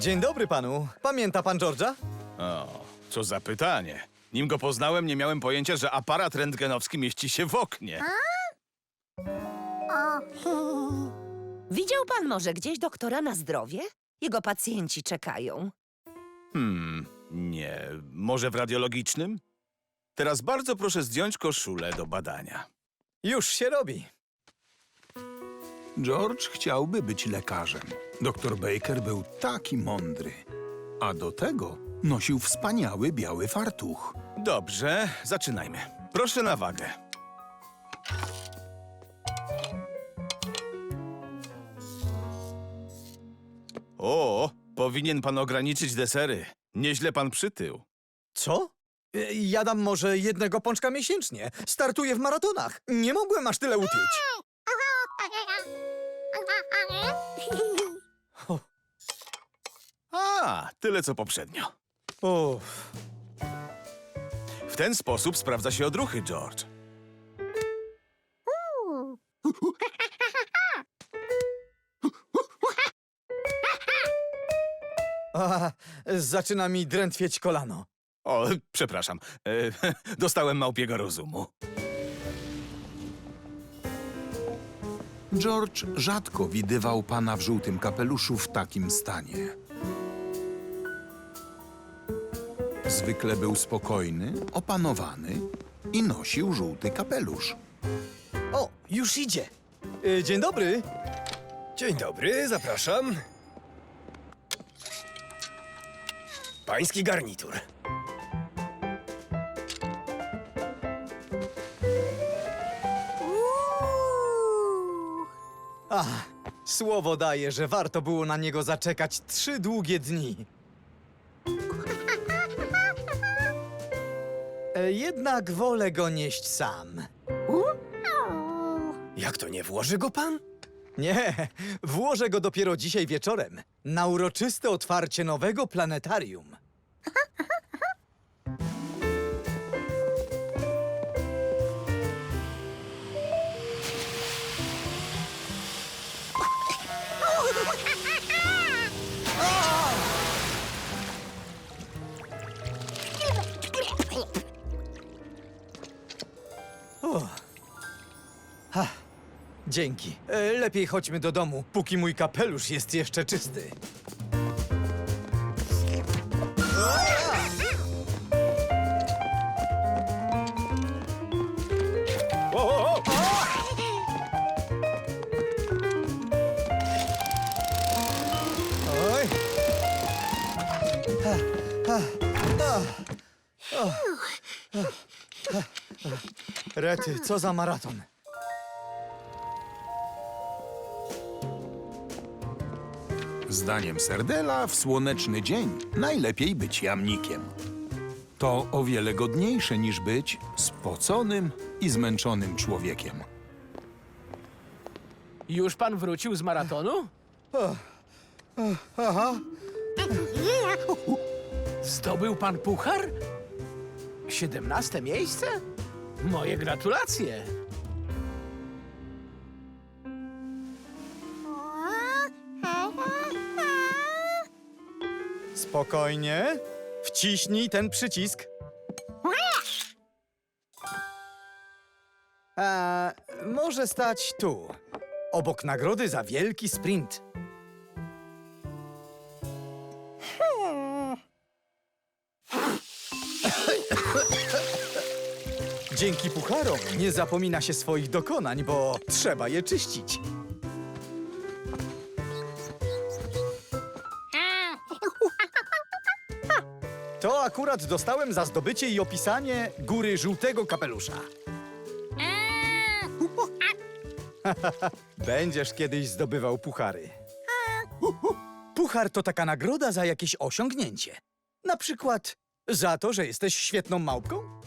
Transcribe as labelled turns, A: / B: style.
A: Dzień dobry panu. Pamięta pan George'a?
B: O, co za pytanie. Nim go poznałem, nie miałem pojęcia, że aparat rentgenowski mieści się w oknie.
C: Widział pan może gdzieś doktora na zdrowie? Jego pacjenci czekają.
B: Hmm, nie. Może w radiologicznym? Teraz bardzo proszę zdjąć koszulę do badania.
A: Już się robi.
D: George chciałby być lekarzem. Doktor Baker był taki mądry. A do tego nosił wspaniały biały fartuch.
B: Dobrze, zaczynajmy. Proszę na wagę. O, powinien pan ograniczyć desery. Nieźle pan przytył.
A: Co? Y, Jadam może jednego pączka miesięcznie. Startuję w maratonach. Nie mogłem aż tyle utyć.
B: A, tyle co poprzednio.
A: Uff.
B: W ten sposób sprawdza się odruchy, George.
A: A, zaczyna mi drętwieć kolano.
B: O, przepraszam. E, dostałem małpiego rozumu.
D: George rzadko widywał pana w żółtym kapeluszu w takim stanie. Zwykle był spokojny, opanowany i nosił żółty kapelusz.
A: O, już idzie. Y, Dzień dobry.
E: Dzień dobry, zapraszam. Pański garnitur.
A: A, słowo daję, że warto było na niego zaczekać trzy długie dni. E, Jednak wolę go nieść sam.
E: Jak to nie włoży go pan?
A: Nie, włożę go dopiero dzisiaj wieczorem na uroczyste otwarcie nowego planetarium. Dzięki. E, Lepiej chodźmy do domu, póki mój kapelusz jest jeszcze czysty. Rety, co za maraton.
D: Zdaniem Serdela w słoneczny dzień najlepiej być jamnikiem. To o wiele godniejsze niż być spoconym i zmęczonym człowiekiem.
F: Już pan wrócił z maratonu? Zdobył pan puchar? Siedemnaste miejsce? Moje gratulacje.
A: Spokojnie. Wciśnij ten przycisk. A, może stać tu, obok nagrody za wielki sprint. Dzięki pucharom nie zapomina się swoich dokonań, bo trzeba je czyścić. To akurat dostałem za zdobycie i opisanie góry żółtego kapelusza. Będziesz kiedyś zdobywał puchary. Puchar to taka nagroda za jakieś osiągnięcie. Na przykład za to, że jesteś świetną małpką?